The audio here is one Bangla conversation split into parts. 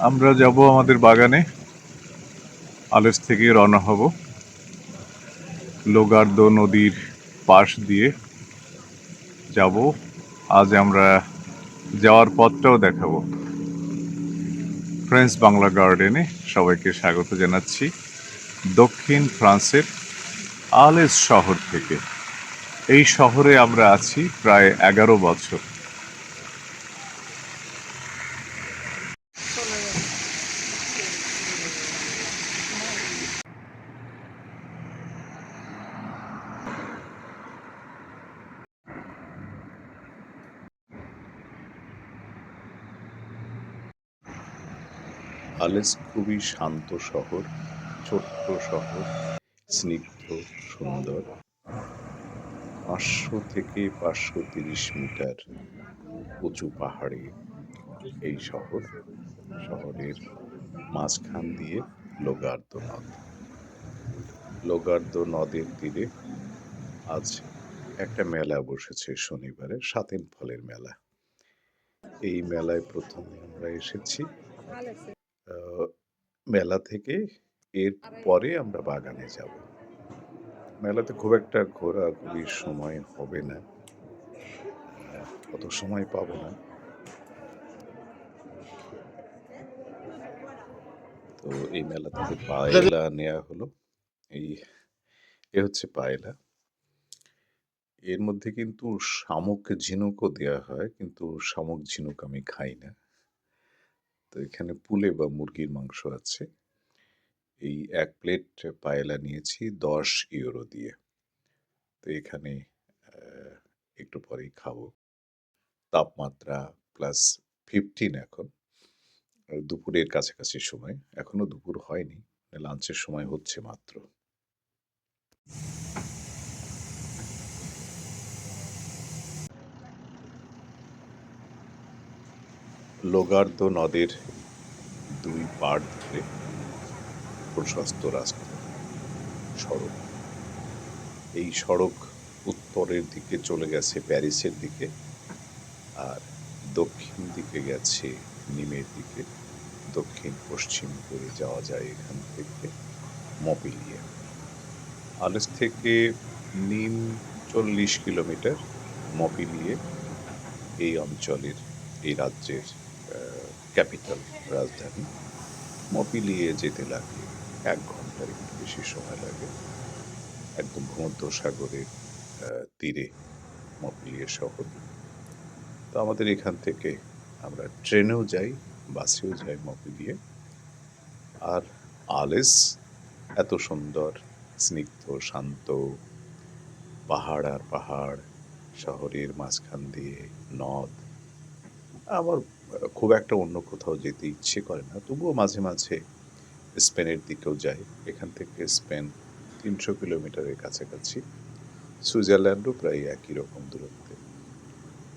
আমরা যাব আমাদের বাগানে। আলেস থেকে রওনা হব। লোগার্দো নদীর পাশ দিয়ে যাব। আজ আমরা যাওয়ার পথটাও দেখাবো। ফ্রেন্স বাংলা গার্ডেনে সবাইকে স্বাগত জানাচ্ছি। দক্ষিণ ফ্রান্সের আলেস শহর থেকে। এই শহরে আমরা আছি প্রায় এগারো বছর। আলেস খুবই শান্ত শহর, ছোট্ট শহর, স্নিগ্ধ, সুন্দর। পাঁচশো থেকে পাঁচশো তিরিশ মিটার উঁচু পাহাড়ে এই শহর, শহরের মাঝখান দিয়ে লোগার্দ নদ। লোগার্দ নদের তীরে আজ একটা মেলা বসেছে শনিবারে সাতেন ফলের মেলা। এই মেলায় প্রথমে আমরা এসেছি। মেলা থেকে এর পরে আমরা বাগানে যাব। মেলাতে খুব একটা ঘোরাঘুরির সময় হবে না। অত সময় পাবো না। তো এই মেলা থেকে পায়লা নেওয়া হলো। এই, এ হচ্ছে পায়লা। এর মধ্যে কিন্তু শামুক ঝিনুকও দেওয়া হয়, কিন্তু শামুক ঝিনুক আমি খাই না। তো এখানে পুলে বা মুরগির মাংস আছে। এই এক প্লেট পায়েলা নিয়েছি, দশ ইউরো দিয়ে। তো এখানে একটু পরেই খাব। তাপমাত্রা প্লাস ফিফটিন এখন। দুপুরের কাছাকাছি সময়। এখনও দুপুর হয়নি লাঞ্চের সময় হচ্ছে মাত্র। লোগার্দো নদের দুই পাড় ধরে প্রশস্ত রাস্তা, সড়ক। এই সড়ক উত্তরের দিকে চলে গেছে প্যারিসের দিকে আর দক্ষিণ দিকে গেছে নিমের দিকে। দক্ষিণ পশ্চিম করে যাওয়া যায় এখান থেকে মপিলিয়ে আলেস থেকে নিম চল্লিশ কিলোমিটার মপিলিয়ে এই অঞ্চলের, এই রাজ্যের ক্যাপিটাল রাজধানী। মপিলিয়ে যেতে লাগে এক ঘণ্টার একটু বেশি সময় লাগে। একদম ভূমধ্য সাগরের আহ, তীরে মপিলিয়ে শহর। তো আমাদের এখান থেকে আমরা ট্রেনেও যাই বাসেও যাই মপিলিয়ে আর আলেস এত সুন্দর স্নিগ্ধ শান্ত পাহাড় আর পাহাড় শহরের মাঝখান দিয়ে নদ আমার খুব একটা অন্য কোথাও যেতে ইচ্ছে করে না। তবুও মাঝে মাঝে স্পেনের দিকেও যাই। এখান থেকে স্পেন তিনশো কিলোমিটারের কাছাকাছি। সুইজারল্যান্ডও প্রায় একই রকম দূরত্বে।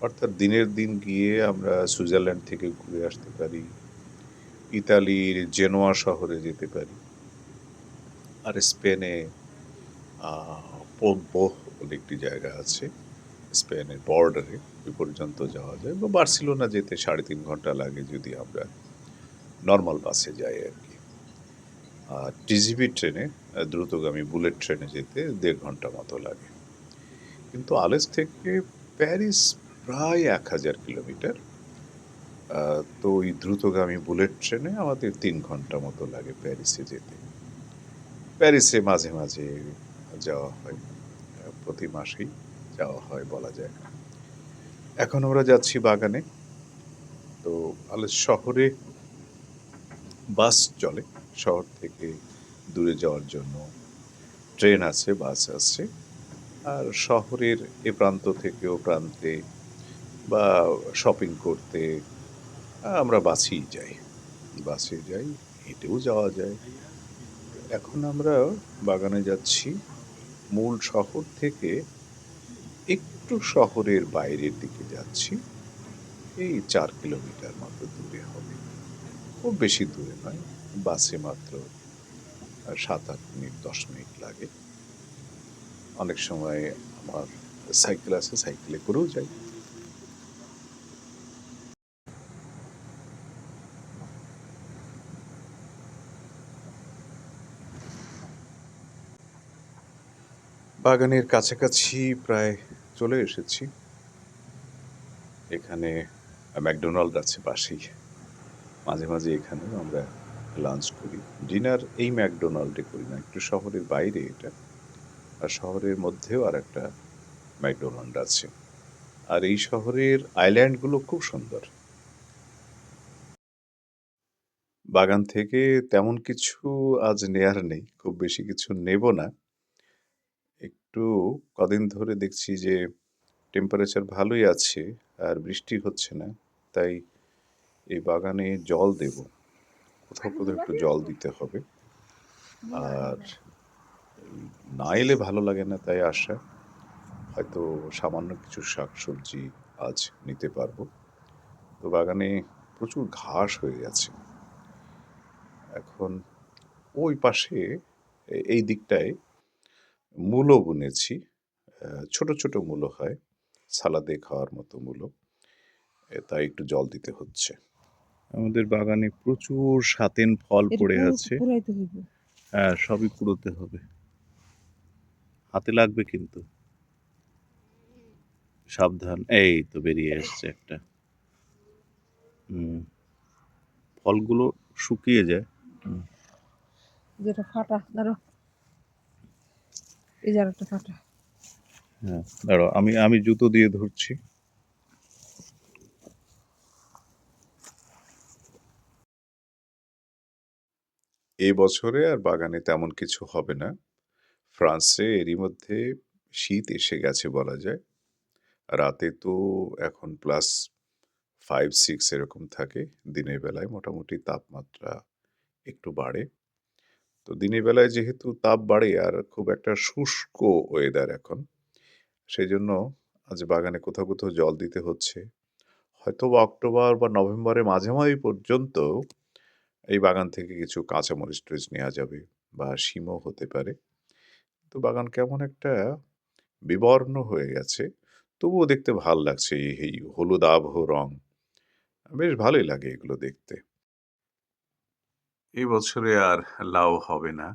অর্থাৎ দিনের দিন গিয়ে আমরা সুইজারল্যান্ড থেকে ঘুরে আসতে পারি, ইতালির জেনোয়া শহরে যেতে পারি, আর স্পেনে পোগবো বলে একটি জায়গা আছে, স্পেনের বর্ডারে পর্যন্ত যাওয়া যায় বা বার্সিলোনা যেতে সাড়ে তিন ঘণ্টা লাগে যদি আমরা নর্মাল বাসে যাই আর কি। আর টিজিবি ট্রেনে দ্রুতগামী বুলেট ট্রেনে যেতে দেড় ঘণ্টা মতো লাগে। কিন্তু আলেস থেকে প্যারিস প্রায় এক হাজার কিলোমিটার তো ওই দ্রুতগামী বুলেট ট্রেনে আমাদের তিন ঘণ্টা মতো লাগে প্যারিসে যেতে। প্যারিসে মাঝে মাঝে যাওয়া হয় প্রতি মাসেই যাওয়া হয় বলা যায় এখন আমরা যাচ্ছি বাগানে। তো আলেস শহরে বাস চলে। শহর থেকে দূরে যাওয়ার জন্য ট্রেন আছে, বাস আছে। আর শহরের এ প্রান্ত থেকে ও প্রান্তে বা শপিং করতে আমরা বাসেই যাই। বাসে যাই, হেঁটেও যাওয়া যায়। এখন আমরা বাগানে যাচ্ছি। মূল শহর থেকে একটু শহরের বাইরের দিকে যাচ্ছি। এই চার কিলোমিটার মতো দূরে হবে। খুব বেশি দূরে নয়, বাসে মাত্র সাত আট মিনিট, দশ মিনিট লাগে। অনেক সময় আমার সাইকেল আছে, সাইকেলে করেও যাই। বাগানের কাছাকাছি প্রায় চলে এসেছি। এখানে ম্যাকডোনাল্ড আছে পাশেই। মাঝে মাঝে এখানেও আমরা লাঞ্চ করি। ডিনার এই ম্যাকডোনাল্ডে করি না, একটু শহরের বাইরে এটা। আর শহরের মধ্যেও আর একটা ম্যাকডোনাল্ড আছে। আর এই শহরের আইল্যান্ডগুলো খুব সুন্দর। বাগান থেকে তেমন কিছু আজ নেয়ার নেই, খুব বেশি কিছু নেব না। একটু কদিন ধরে দেখছি যে টেম্পারেচার ভালোই আছে আর বৃষ্টি হচ্ছে না তাই এই বাগানে জল দেব। কোথাও কোথাও একটু জল দিতে হবে। আর না এলে ভালো লাগে না তাই আশা। হয়তো সামান্য কিছু শাকসবজি আজ নিতে পারব। তো বাগানে প্রচুর ঘাস হয়ে গেছে। এখন ওই পাশে এই দিকটায় মূলো বুনেছি ছোট ছোট মূলো হয় সালাদে খাওয়ার মতো মূলো তাই একটু জল দিতে হচ্ছে। আমাদের বাগানে প্রচুর সাতেন ফল পড়ে আছে। হ্যাঁ সবই কুড়োতে হবে। হাতে লাগবে কিন্তু। সাবধান এই তো বেরিয়ে এসছে একটা। ফলগুলো শুকিয়ে যায়। যেটা ফাটা ধরো এই যে ফাটা। হ্যাঁ দাঁড়াও আমি আমি জুতো দিয়ে ধরছি। এই বছরে আর বাগানে তেমন কিছু হবে না। ফ্রান্সে এরই মধ্যে শীত এসে গেছে বলা যায়। রাতে তো এখন প্লাস ফাইভ সিক্স এরকম থাকে। দিনের বেলায় মোটামুটি তাপমাত্রা একটু বাড়ে। তো দিনের বেলায় যেহেতু তাপ বাড়ে আর খুব একটা শুষ্ক ওয়েদার এখন সেই জন্য আজ বাগানে কোথাও কোথাও জল দিতে হচ্ছে। হয়তো বা অক্টোবর বা নভেম্বরের মাঝামাঝি পর্যন্ত এই বাগান থেকে কিছু কাঁচামরিচ টরিচ নেওয়া যাবে বা শিমও হতে পারে। তো বাগান কেমন একটা বিবর্ণ হয়ে গেছে, তবুও দেখতে ভালো লাগছে এই হলুদ আবহ রং। বেশ ভালোই লাগে এগুলো দেখতে। এই বছরে আর লাউ হবে না।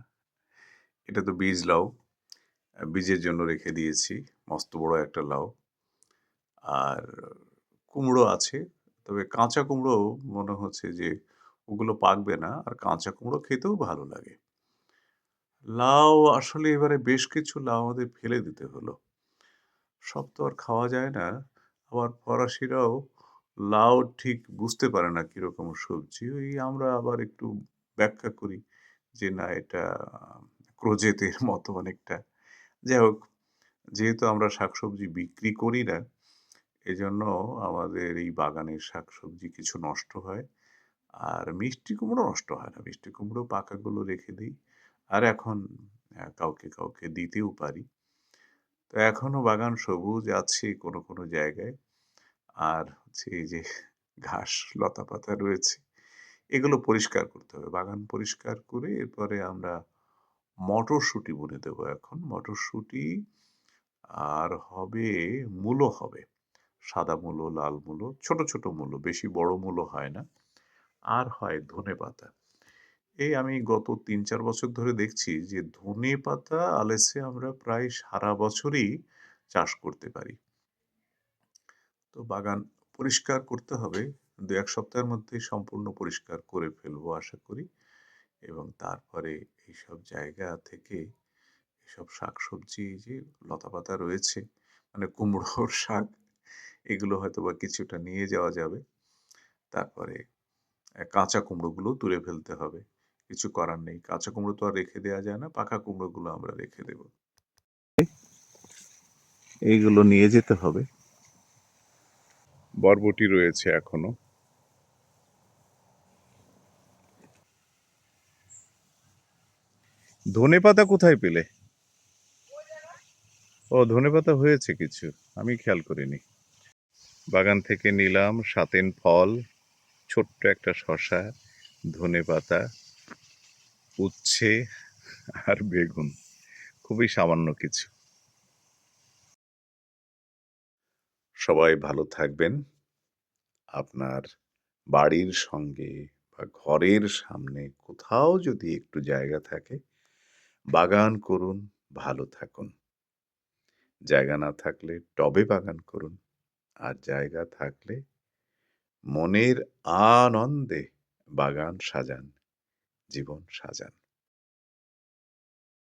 এটা তো বীজ লাউ। বীজের জন্য রেখে দিয়েছি, মস্ত বড় একটা লাউ। আর কুমড়ো আছে, তবে কাঁচা কুমড়ো মনে হচ্ছে যে ওগুলো পাকবে না, আর কাঁচা কুমড়ো খেতেও ভালো লাগে। লাউ আসলে এবারে বেশ কিছু লাউ আমাদের ফেলে দিতে হলো। সব তো আর খাওয়া যায় না, আবার ফরাসিরাও লাউ ঠিক বুঝতে পারে না কীরকম সবজি। ওই আমরা আবার একটু ব্যাখ্যা করি যে, না, এটা ক্রোজেতের মতো অনেকটা। যাই হোক, যেহেতু আমরা শাকসবজি বিক্রি করি না, এজন্য আমাদের এই বাগানের শাকসবজি কিছু নষ্ট হয়। আর মিষ্টি কুমড়ো নষ্ট হয় না। মিষ্টি কুমড়ো পাকাগুলো রেখে দিই। আর এখন কাউকে কাউকে দিতেও পারি। তো এখনও বাগান সবুজ আছে কোনো কোনো জায়গায়। আর হচ্ছে এই যে, ঘাস লতা পাতা রয়েছে। এগুলো পরিষ্কার করতে হবে। বাগান পরিষ্কার করে এরপরে আমরা মটরশুঁটি বুনে দেবো এখন। মটরশুঁটি আর হবে মূলো হবে। সাদা মূলো, লাল মূলো, ছোট ছোট মূলো, বেশি বড় মূলো হয় না। আর হয় ধনে পাতা। এই আমি গত তিন, চার বছর ধরে দেখছি যে ধনে পাতা, আলেসে আমরা প্রায় সারা বছরই চাষ করতে পারি। তো বাগান পরিষ্কার করতে হবে। দু এক সপ্তাহের মধ্যেই সম্পূর্ণ পরিষ্কার করে ফেলব আশা করি। এবং তারপরে এইসব জায়গা থেকে এসব শাকসবজি যে লতাপাতা রয়েছে মানে কুমড়োর শাক, এগুলো হয়তো বা কিছুটা নিয়ে যাওয়া যাবে। তারপরে কাঁচা কুমড়োগুলো তুলে ফেলতে হবে। কিছু করার নেই। কাঁচা কুমড়ো তো আর রেখে দেওয়া যায় না, পাকা কুমড়োগুলো আমরা রেখে দেব। এইগুলো নিয়ে যেতে হবে। বরবটি রয়েছে এখনও। ধনে পাতা কোথায় পেলে? ও ধনে পাতা হয়েছে কিছু। আমি খেয়াল করিনি। বাগান থেকে নিলাম সাতেন ফল, ছোট্ট একটা শশা ধনে পাতা উচ্ছে আর বেগুন। খুবই সামান্য কিছু। সবাই ভালো থাকবেন। আপনার বাড়ির সঙ্গে বা ঘরের সামনে কোথাও যদি একটু জায়গা থাকে বাগান করুন, ভালো থাকুন। জায়গা না থাকলে টবে বাগান করুন। আর জায়গা থাকলে মনের আনন্দে বাগান সাজান, জীবন সাজান।